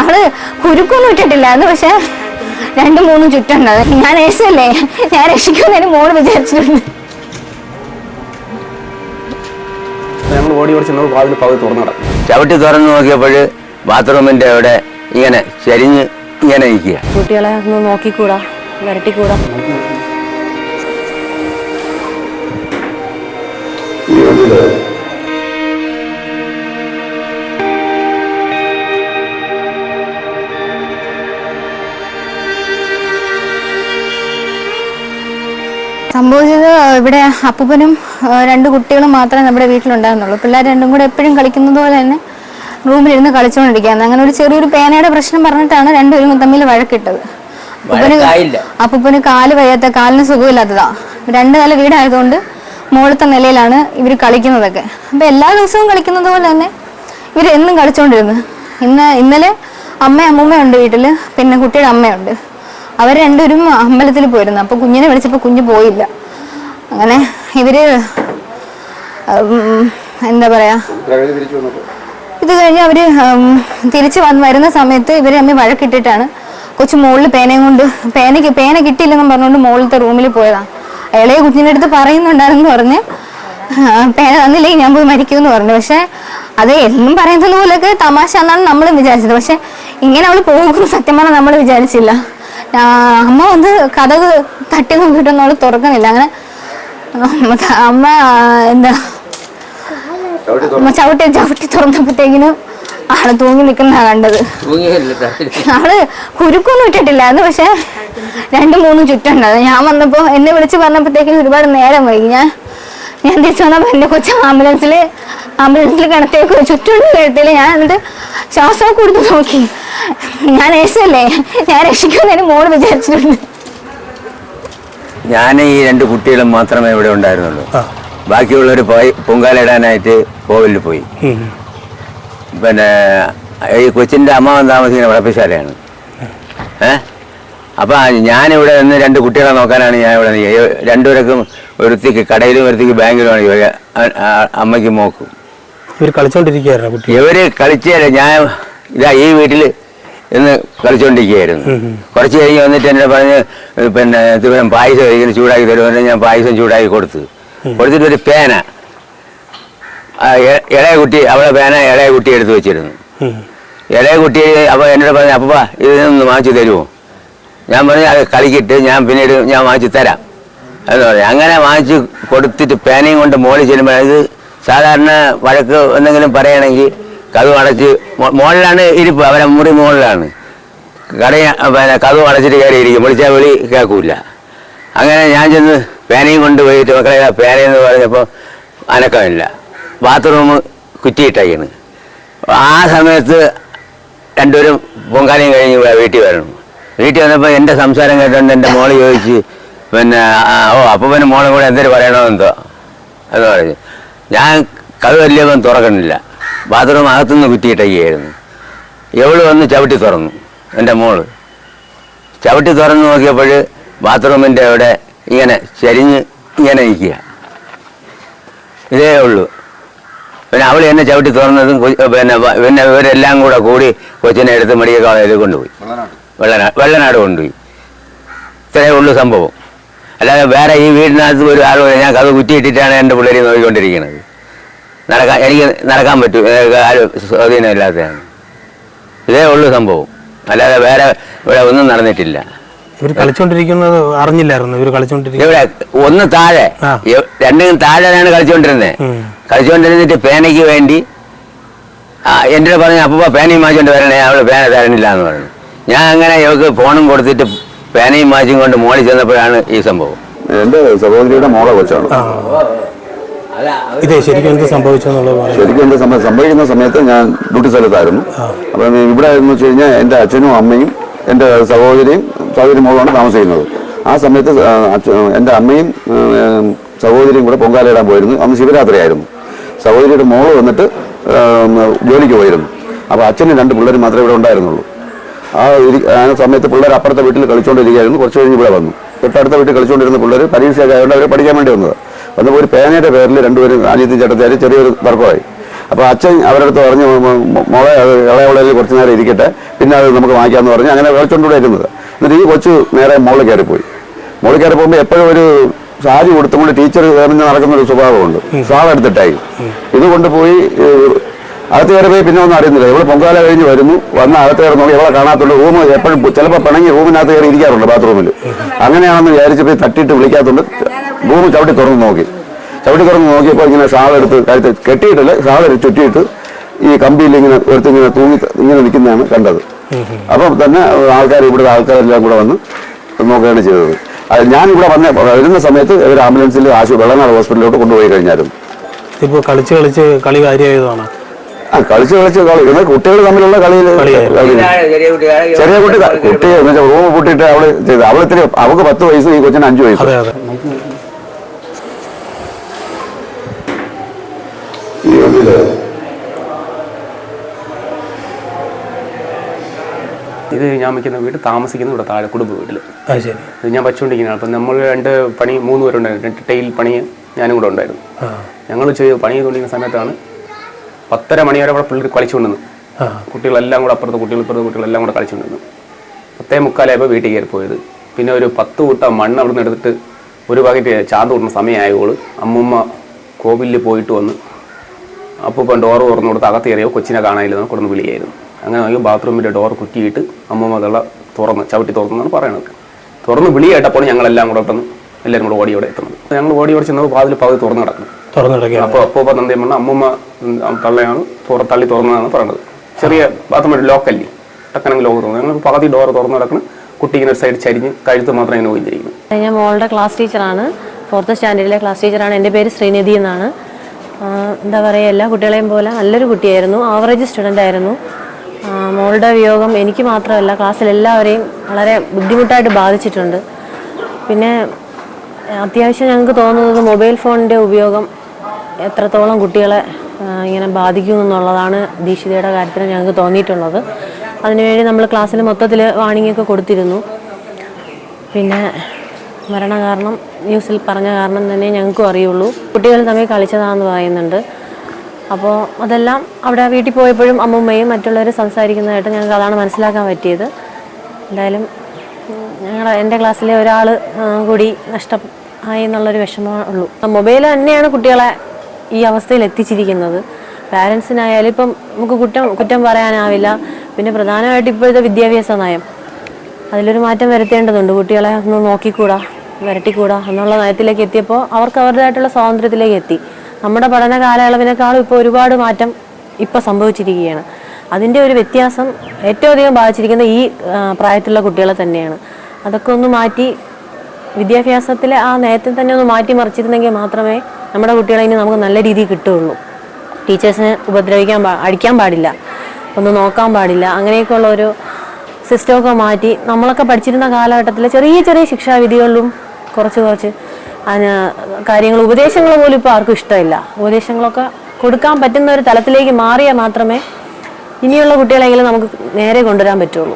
അവൾ കുരുക്കൊന്നും ഇട്ടിട്ടില്ലായിരുന്നു. പക്ഷെ രണ്ടും മൂന്നും ചുറ്റുണ്ട്. ഞാൻ രക്ഷല്ലേ ഞാൻ രക്ഷിക്കുന്നതിന് മോൾ വിചാരിച്ചിട്ടുണ്ട്. ഞങ്ങൾ ഓടി ഓടി ചെന്നപ്പോൾ വാതിൽ പകുതി തുറന്നു കിടക്കും ചവിട്ടി തുറന്നു നോക്കിയപ്പോൾ ബാത്റൂമിന്റെ അവിടെ ഇങ്ങനെ ചരിഞ്ഞ് ഇങ്ങനെ ഇരിക്കുക കുട്ടികളെ ഒന്ന് നോക്കിക്കൂടാ വരട്ടിക്കൂടാ. സംഭവിച്ചത് ഇവിടെ അപ്പൂപ്പനും രണ്ട് കുട്ടികളും മാത്രമേ നമ്മുടെ വീട്ടിലുണ്ടായിരുന്നുള്ളൂ. പിള്ളേർ രണ്ടും കൂടെ എപ്പോഴും കളിക്കുന്നത് പോലെ തന്നെ റൂമിലിരുന്ന് കളിച്ചുകൊണ്ടിരിക്കുകയാണ്. അങ്ങനെ ഒരു ചെറിയൊരു പേനയുടെ പ്രശ്നം പറഞ്ഞിട്ടാണ് രണ്ടുപേരും തമ്മിൽ വഴക്കിട്ടത്. അപ്പൂപ്പന്. അപ്പൂപ്പന് കാൽ വയ്യാത്ത കാലിന് സുഖമില്ലാത്തതാ. രണ്ട് നില വീടായതുകൊണ്ട് മുകളിലത്തെ നിലയിലാണ് ഇവർ കളിക്കുന്നതൊക്കെ. അപ്പൊ എല്ലാ ദിവസവും കളിക്കുന്നത് പോലെ തന്നെ ഇവർ എന്നും കളിച്ചുകൊണ്ടിരുന്നു. ഇന്ന് ഇന്നലെ അമ്മ അമ്മൂമ്മയുണ്ട് വീട്ടിൽ പിന്നെ കുട്ടിയുടെ അമ്മയുണ്ട്. അവർ രണ്ടുപേരും അമ്പലത്തിൽ പോയിരുന്നു. അപ്പൊ കുഞ്ഞിനെ വിളിച്ചപ്പോൾ കുഞ്ഞ് പോയില്ല. അങ്ങനെ ഇവർ എന്താ പറയാ? ഇത് കഴിഞ്ഞ് അവർ തിരിച്ചു വന്ന് വരുന്ന സമയത്ത് ഇവർ അമ്മ വഴക്കിട്ടിട്ടാണ് കൊച്ചു മുകളിൽ പേനയും കൊണ്ട് പേനയ്ക്ക് പേന കിട്ടിയില്ലെന്നും പറഞ്ഞുകൊണ്ട് മുകളിലത്തെ റൂമിൽ പോയതാണ് അയാളെ കുഞ്ഞിന്റെ അടുത്ത് പറയുന്നുണ്ടായിരുന്നു പറഞ്ഞ് പേന തന്നില്ലെങ്കിൽ ഞാൻ പോയി മരിക്കുമെന്ന് പറഞ്ഞു. പക്ഷെ അത് എന്നും പറയുന്നത് പോലെയൊക്കെ തമാശ എന്നാണ് നമ്മൾ വിചാരിച്ചത്. പക്ഷെ ഇങ്ങനെ അവൾ പോകുന്നു സത്യം പറഞ്ഞാൽ നമ്മൾ വിചാരിച്ചില്ല. അമ്മ വന്ന് കഥക് തട്ടി നോക്കിയിട്ടൊന്നും അവൾ തുറക്കുന്നില്ല. അങ്ങനെ അമ്മ എന്താ ചവിട്ടി ചവിട്ടി തുറന്നപ്പോഴത്തേക്കിനും ആൾ തൂങ്ങി നിൽക്കുന്ന കണ്ടത്. ആൾ കുരുക്കൊന്നും ഇട്ടിട്ടില്ലായിരുന്നു പക്ഷെ രണ്ടു മൂന്നും ചുറ്റുണ്ടായിരുന്നു ഞാൻ വന്നപ്പോ എന്നെ വിളിച്ച് പറഞ്ഞപ്പോഴത്തേക്കും ഒരുപാട് നേരം വൈകി. ഞാൻ ഞാൻ തിരിച്ചു വന്നപ്പോ എന്റെ കൊച്ചു ആംബുലൻസിൽ ആംബുലൻസിൽ കിടത്തേക്ക് കിടത്തില്ല ഞാൻ എന്നിട്ട് ശ്വാസം കൊടുത്ത് നോക്കി. ഞാൻ ഏശല്ലേ ഞാൻ രക്ഷിക്കുന്നതിന് മോൾ വിചാരിച്ചിട്ടുണ്ട്. ഞാൻ ഈ രണ്ട് കുട്ടികളും മാത്രമേ ഇവിടെ ഉണ്ടായിരുന്നുള്ളൂ. ബാക്കിയുള്ളവർ പോയി പൊങ്കാലിടാനായിട്ട് കോവിലിൽ പോയി. പിന്നെ ഈ കൊച്ചിന്റെ അമ്മാവൻ താമസിക്കുന്ന വിളപ്പശാലയാണ്. ഏ? അപ്പം ഞാനിവിടെ നിന്ന് രണ്ട് കുട്ടികളെ നോക്കാനാണ് ഞാൻ ഇവിടെ. രണ്ടുപേർക്കും ഒരുത്തിക്ക് കടയിലും ഒരുത്തിക്ക് ബാങ്കിലുമാണ്. ആണ് അമ്മയ്ക്ക് മോക്കും. ഇവർ കളിച്ചോണ്ടിരിക്കുകയായിരുന്നു ഇവർ ഇവർ കളിച്ചാൽ ഞാൻ ഇതാ ഈ വീട്ടിൽ ഇന്ന് കളിച്ചുകൊണ്ടിരിക്കുകയായിരുന്നു കുറച്ച് കഴിഞ്ഞ് വന്നിട്ട് എന്നെ പറഞ്ഞ് പിന്നെ തിരുവനം പായസം ഇങ്ങനെ ചൂടാക്കി തരുമെന്ന് ഞാൻ പായസം ചൂടാക്കി കൊടുത്തു. കൊടുത്തിട്ട് ഒരു പേന. ആ, ഇളയ കുട്ടി അവളെ പേന ഇളയ കുട്ടി എടുത്തു വെച്ചിരുന്നു. ഇളയ കുട്ടി അപ്പോൾ എന്നോട് പറഞ്ഞു അപ്പ ഇതിനൊന്ന് വാങ്ങിച്ചു തരുമോ? ഞാൻ പറഞ്ഞു അത് കളിക്കിട്ട് ഞാൻ പിന്നീട് ഞാൻ വാങ്ങിച്ചു തരാം. എന്ന് പറഞ്ഞു. അങ്ങനെ വാങ്ങിച്ച് കൊടുത്തിട്ട് പേനയും കൊണ്ട് മോളിൽ ചെല്ലുമ്പോൾ അത് സാധാരണ വഴക്ക് എന്തെങ്കിലും പറയണമെങ്കിൽ കഥ അടച്ച് മുകളിലാണ് ഇരിപ്പ് അവരെ മുറി മുകളിലാണ് കട പിന്നെ കഥ അടച്ചിട്ട് കയറി ഇരിക്കും. വിളിച്ചാൽ വിളി കേൾക്കൂല. അങ്ങനെ ഞാൻ ചെന്ന് പേനയും കൊണ്ട് പോയിട്ട് മക്കളെ പേനയെന്ന് പറഞ്ഞപ്പോൾ അനക്കമില്ല. ബാത്റൂം കുറ്റിയിട്ടേക്കാണ്. ആ സമയത്ത് രണ്ടുപേരും പൊങ്കാലയും കഴിഞ്ഞ് വീട്ടിൽ വരണം. വീട്ടിൽ വന്നപ്പോൾ എന്റെ സംസാരം കേട്ടോണ്ട് എന്റെ മോൾ ചോദിച്ച് പിന്നെ ഓ അപ്പോൾ പിന്നെ മോളെ കൂടെ എന്തൊരു പറയണമെന്തോ എന്ന് പറഞ്ഞു. ഞാൻ കഥ വലിയപ്പം തുറക്കണില്ല. ബാത്റൂം അകത്തുനിന്ന് കുറ്റിയിട്ടയ്യായിരുന്നു എവൾ വന്ന് ചവിട്ടി തുറന്നു എന്റെ മോൾ. ചവിട്ടി തുറന്നു നോക്കിയപ്പോൾ ബാത്റൂമിന്റെ അവിടെ ഇങ്ങനെ ചരിഞ്ഞ് ഇങ്ങനെ നിൽക്കുക ഇതേ ഉള്ളൂ. പിന്നെ അവൾ എന്നെ ചവിട്ടി തുറന്നതും പിന്നെ പിന്നെ ഇവരെല്ലാം കൂടെ കൂടി കൊച്ചിനെ എടുത്ത് മെഡിക്കൽ കോളേജിൽ കൊണ്ടുപോയി. വെള്ളനാട്. വെള്ളനാട് കൊണ്ടുപോയി. ഇത്രയേ ഉള്ളൂ സംഭവം. അല്ലാതെ വേറെ ഈ വീടിനകത്ത് ഒരു ആൾ ഞാൻ കഥ കുറ്റിയിട്ടിട്ടാണ് എന്റെ പിള്ളേരെ നോക്കിക്കൊണ്ടിരിക്കുന്നത്. നടക്കാൻ എനിക്ക് നടക്കാൻ പറ്റും. സ്വാധീനം ഇല്ലാത്തതാണ് ഇതേ ഉള്ളൂ സംഭവം. അല്ലാതെ വേറെ ഇവിടെ ഒന്നും നടന്നിട്ടില്ല. ഇവർ കളിച്ചോണ്ടിരിക്കുന്നത് അറിഞ്ഞില്ലായിരുന്നു. ഇവർ കളിച്ചോണ്ടിരിക്കുന്നത് ഇവിടെ ഒന്ന് താഴെ. രണ്ടും താഴെയാണ് കളിച്ചോണ്ടിരുന്നത് കളിച്ചോണ്ടിരുന്നിട്ട് കളിച്ചുകൊണ്ടിരുന്നിട്ട് പേനയ്ക്ക് വേണ്ടി എന്റെ പറഞ്ഞു അപ്പൂപ്പ പേനയും മാച്ചുകൊണ്ട് വരണേ. അവൾ പേന തരണില്ല എന്ന് പറഞ്ഞു. ഞാൻ അങ്ങനെ ഇവക്ക് ഫോണും കൊടുത്തിട്ട് പേനയും മാച്ചും കൊണ്ട് മോളിൽ ചെന്നപ്പോഴാണ് ഈ സംഭവം. എന്റെ സഹോദരിയുടെ മോളെ കൊച്ചാണ്. ഇതേ ശരിക്കും എന്ത് സംഭവിച്ചെന്നുള്ളത് ശരിക്കും എന്ത് സംഭവം സംഭവിക്കുന്ന സമയത്ത് ഞാൻ ഡ്യൂട്ടി സ്ഥലത്തായിരുന്നു. അപ്പം ഇവിടെ എന്ന് വെച്ച് കഴിഞ്ഞാൽ എന്റെ അച്ഛനും അമ്മയും എന്റെ സഹോദരിയും സഹോദരി മോളാണ് താമസിക്കുന്നത്. ആ സമയത്ത് എന്റെ അമ്മയും സഹോദരിയും കൂടെ പൊങ്കാലയിടാൻ പോയിരുന്നു. അന്ന് ശിവരാത്രി ആയിരുന്നു സഹോദരിയുടെ മോൾ വന്നിട്ട് ജോലിക്ക് പോയിരുന്നു. അപ്പോൾ അച്ഛനും രണ്ട് പിള്ളേരും മാത്രമേ ഇവിടെ ഉണ്ടായിരുന്നുള്ളൂ. ആ ഇരി ആ സമയത്ത് പിള്ളേർ അപ്പുറത്തെ വീട്ടിൽ കളിച്ചുകൊണ്ടിരിക്കുകയായിരുന്നു. കുറച്ച് കഴിഞ്ഞ് ഇവിടെ വന്നു. തൊട്ടടുത്ത വീട്ടിൽ കളിച്ചുകൊണ്ടിരുന്ന പിള്ളേർ പരീക്ഷയൊക്കെ ആയതുകൊണ്ട് അവരെ പഠിക്കാൻ വേണ്ടി വന്നത്. വന്നപ്പോൾ ഒരു പേനയുടെ പേരിൽ രണ്ടുപേരും അനിയത്തി ചേട്ടത്തിയാൽ ചെറിയൊരു തർക്കമായി അപ്പോൾ അച്ഛൻ അവരുടെ അടുത്ത് പറഞ്ഞു "മോ- മോ- മോളെ അത് ഇളയവളയിൽ കുറച്ച് നേരം ഇരിക്കട്ടെ പിന്നെ അത് നമുക്ക് വാങ്ങിക്കാമെന്ന് പറഞ്ഞ് അങ്ങനെ വിളിച്ചുകൊണ്ടുകൂടെ ഇരുന്നത്. എന്നിട്ട് ഈ കൊച്ചു നേരെ മോളിൽ കയറിപ്പോയി. മോളിൽ കയറി പോകുമ്പോൾ എപ്പോഴും ഒരു സാരി കൊടുത്തുകൊണ്ട് ടീച്ചർ കയറിഞ്ഞ് നടക്കുന്ന ഒരു സ്വഭാവമുണ്ട്. സാൾ എടുത്തിട്ടായി ഇത് കൊണ്ടുപോയി അകത്ത് കയറി പോയി പിന്നെ ഒന്നും അറിയുന്നില്ല. ഇവിടെ പൊങ്കാല കഴിഞ്ഞ് വരുന്നു. വന്ന് അകത്ത് കയറി നോക്കി ഇവിടെ കാണാത്തുള്ളൂ. റൂം എപ്പോഴും ചിലപ്പോൾ പിണങ്ങി റൂമിനകത്ത് കയറി ഇരിക്കാറുണ്ട് ബാത്റൂമിൽ അങ്ങനെയാണെന്ന് വിചാരിച്ചപ്പോൾ പോയി തട്ടിയിട്ട് വിളിക്കാത്തുണ്ട്. റൂം ചവിട്ടി തുറന്ന് നോക്കി. ചവിട്ടി തുറന്ന് നോക്കിയപ്പോൾ ഇങ്ങനെ ഷാൾ എടുത്ത് കഴുത്ത് കെട്ടിയിട്ടില്ല. ഷാൾ ചുറ്റിയിട്ട് ഈ കമ്പിയിൽ ഇങ്ങനെ എടുത്ത് ഇങ്ങനെ തൂങ്ങി ഇങ്ങനെ നിൽക്കുന്നതാണ് കണ്ടത്. അപ്പം തന്നെ ആൾക്കാർ ഇവിടുത്തെ ആൾക്കാരെല്ലാം കൂടെ വന്ന് നോക്കുകയാണ് ചെയ്തത്. അത് ഞാൻ ഇവിടെ വന്ന വരുന്ന സമയത്ത് ഒരു ആംബുലൻസിൽ ആശു വെള്ളനാട് ഹോസ്പിറ്റലിലോട്ട് കൊണ്ടുപോയി കഴിഞ്ഞാലും ഇപ്പോൾ കളിച്ച് കളിച്ച് കളി കാര്യമായതാണ്. ആ കളിച്ച് കളിച്ച് കളി എന്നാൽ കുട്ടികൾ തമ്മിലുള്ള കളിയിൽ കളി ചെറിയ കുട്ടി കുട്ടി എന്ന് വെച്ചാൽ റൂം പൂട്ടിയിട്ട് അവൾ ചെയ്ത് അവളിത്തിരി അവൾക്ക് പത്ത് വയസ്സ് ഈ കൊച്ചിന് അഞ്ചു വയസ്സ് അതെ അതെ ഈ ഇതിൽ ഇത് ഞാൻ വയ്ക്കുന്ന വീട് താമസിക്കുന്ന ഇവിടെ താഴെ കുടുംബ വീട്ടിൽ അത് ശരി. ഇത് ഞാൻ വച്ചുകൊണ്ടിരിക്കുന്നതാണ് അപ്പം നമ്മൾ രണ്ട് പണി മൂന്ന് പേരുണ്ടായിരുന്നു. രണ്ട് ടൈൽ പണി ഞാനും കൂടെ ഉണ്ടായിരുന്നു. ഞങ്ങൾ ചെയ്ത് പണി ചെയ്തുകൊണ്ടിരിക്കുന്ന സമയത്താണ് പത്തര മണി വരെ അവിടെ പിള്ളേർ കളിച്ചുകൊണ്ടിരുന്നു കുട്ടികളെല്ലാം കൂടെ അപ്പുറത്ത് കുട്ടികൾ ഇപ്പുറത്ത് കുട്ടികളെല്ലാം കൂടെ കളിച്ചുകൊണ്ടിരുന്നു പത്തേ മുക്കാലായപ്പോൾ വീട്ടിൽ കയറി പോയത്. പിന്നെ ഒരു പത്ത് കൂട്ടം മണ്ണ് അവിടെ നിന്ന് എടുത്തിട്ട് ഒരു പാക്കറ്റ് ചാന്ത് കൂട്ടുന്ന സമയമായപ്പോൾ അമ്മൂമ്മ കോവിലിൽ പോയിട്ട് വന്ന് അപ്പോൾ ഡോറ് തുറന്നു കൊടുത്ത് അകത്ത് കയറിയോ കൊച്ചിനെ കാണാനില്ലെന്ന് കൊടുന്ന് വിളിയായിരുന്നു. അങ്ങനെ നോക്കി ബാത്റൂമിന്റെ ഡോർ കുറ്റിയിട്ട് അമ്മമ്മ തള്ള തുറന്ന് ചവിട്ടി തുറന്നാണ് പറയണത്. തുറന്ന് വിളി കേട്ടപ്പോൾ ഞങ്ങളെല്ലാം കൂടെ പെട്ടെന്ന് എല്ലാവരും കൂടെ ഓടി അവിടെ എത്തുന്നത് ഞങ്ങൾ ഓടി ഓടി ചെന്നപ്പോൾ വാതിൽ പകുതി തുറന്ന് കിടക്കുന്നു. തുറന്നിടയ്ക്കാണ് അപ്പോൾ അപ്പോൾ നന്ദി അമ്മമ്മ അമ്മൂമ്മ തള്ളയാണ് തുറ തള്ളി തുറന്നതാണ് പറയണത്. ചെറിയ ബാത്റൂം ലോക്കല്ലേ ടക്കനെങ്കിൽ ലോക്ക് തുറന്നു. ഞങ്ങൾ പകുതി ഡോർ തുറന്നു കിടക്കണം കുട്ടി ഇങ്ങനെ സൈഡ് ചരിഞ്ഞ് കഴുത്ത് മാത്രം ഇങ്ങനെ പോയിരിക്കുന്നു ഞാൻ മോളുടെ ക്ലാസ് ടീച്ചറാണ് ഫോർത്ത് സ്റ്റാൻഡേർഡിലെ ക്ലാസ് ടീച്ചറാണ് എന്റെ പേര് ശ്രീനിധി എന്നാണ്. എന്താ പറയുക എല്ലാ കുട്ടികളെയും പോലെ നല്ലൊരു കുട്ടിയായിരുന്നു. ആവറേജ് സ്റ്റുഡന്റ് ആയിരുന്നു. മോളുടെ വിയോഗം എനിക്ക് മാത്രമല്ല ക്ലാസ്സിലെല്ലാവരെയും വളരെ ബുദ്ധിമുട്ടായിട്ട് ബാധിച്ചിട്ടുണ്ട്. പിന്നെ അത്യാവശ്യം ഞങ്ങൾക്ക് തോന്നുന്നത് മൊബൈൽ ഫോണിന്റെ ഉപയോഗം എത്രത്തോളം കുട്ടികളെ ഇങ്ങനെ ബാധിക്കും എന്നുള്ളതാണ് ദീക്ഷിതയുടെ കാര്യത്തിൽ ഞങ്ങൾക്ക് തോന്നിയിട്ടുള്ളത്. അതിനുവേണ്ടി നമ്മൾ ക്ലാസ്സിൽ മൊത്തത്തിൽ വാണിംഗ് ഒക്കെ കൊടുത്തിരുന്നു. പിന്നെ മരണ കാരണം ന്യൂസിൽ പറഞ്ഞ കാരണം തന്നെ ഞങ്ങൾക്കും അറിയുള്ളൂ. കുട്ടികൾ തമ്മിൽ കളിച്ചതാണെന്ന് പറയുന്നുണ്ട്. അപ്പോൾ അതെല്ലാം അവിടെ വീട്ടിൽ പോയപ്പോഴും അമ്മുമ്മയും മറ്റുള്ളവരും സംസാരിക്കുന്നതായിട്ട് ഞങ്ങൾക്ക് അതാണ് മനസ്സിലാക്കാൻ പറ്റിയത്. എന്തായാലും ഞങ്ങൾ എന്റെ ക്ലാസ്സിലെ ഒരാൾ കൂടി നഷ്ടം ആയി എന്നുള്ളൊരു വിഷമമേ ഉള്ളൂ. മൊബൈൽ തന്നെയാണ് കുട്ടികളെ ഈ അവസ്ഥയിൽ എത്തിച്ചിരിക്കുന്നത്. പാരൻസിനായാലും ഇപ്പം നമുക്ക് കുറ്റം കുറ്റം പറയാനാവില്ല. പിന്നെ പ്രധാനമായിട്ട് ഇപ്പോഴത്തെ വിദ്യാഭ്യാസ നയം. അതിലൊരു മാറ്റം വരുത്തേണ്ടതുണ്ട്. കുട്ടികളെ ഒന്ന് നോക്കിക്കൂടാ വരട്ടിക്കൂടാ എന്നുള്ള നയത്തിലേക്ക് എത്തിയപ്പോൾ അവർക്ക് അവരുടേതായിട്ടുള്ള സ്വാതന്ത്ര്യത്തിലേക്ക് എത്തി. നമ്മുടെ പഠന കാലയളവിനേക്കാളും ഇപ്പോൾ ഒരുപാട് മാറ്റം ഇപ്പോൾ സംഭവിച്ചിരിക്കുകയാണ്. അതിന്റെ ഒരു വ്യത്യാസം ഏറ്റവും അധികം ബാധിച്ചിരിക്കുന്ന ഈ പ്രായത്തിലുള്ള കുട്ടികളെ തന്നെയാണ്. അതൊക്കെ ഒന്ന് മാറ്റി വിദ്യാഭ്യാസത്തിലെ ആ നേരത്തെ തന്നെ ഒന്ന് മാറ്റി മറിച്ചിരുന്നെങ്കിൽ മാത്രമേ നമ്മുടെ കുട്ടികളെ ഇനി നമുക്ക് നല്ല രീതിയിൽ കിട്ടുകയുള്ളൂ. ടീച്ചേഴ്സിനെ ഉപദ്രവിക്കാൻ പാ അടിക്കാൻ പാടില്ല. ഒന്ന് നോക്കാൻ പാടില്ല. അങ്ങനെയൊക്കെയുള്ള ഒരു സിസ്റ്റമൊക്കെ മാറ്റി നമ്മളൊക്കെ പഠിച്ചിരുന്ന കാലഘട്ടത്തിൽ ചെറിയ ചെറിയ ശിക്ഷാവിധികളിലും കുറച്ച് കുറച്ച് അതിന് കാര്യങ്ങൾ ഉപദേശങ്ങൾ പോലും ഇപ്പോൾ ആർക്കും ഇഷ്ടമില്ല. ഉപദേശങ്ങളൊക്കെ കൊടുക്കാൻ പറ്റുന്ന ഒരു തലത്തിലേക്ക് മാറിയാൽ മാത്രമേ ഇനിയുള്ള കുട്ടികളെങ്കിലും നമുക്ക് നേരെ കൊണ്ടുവരാൻ പറ്റുള്ളൂ.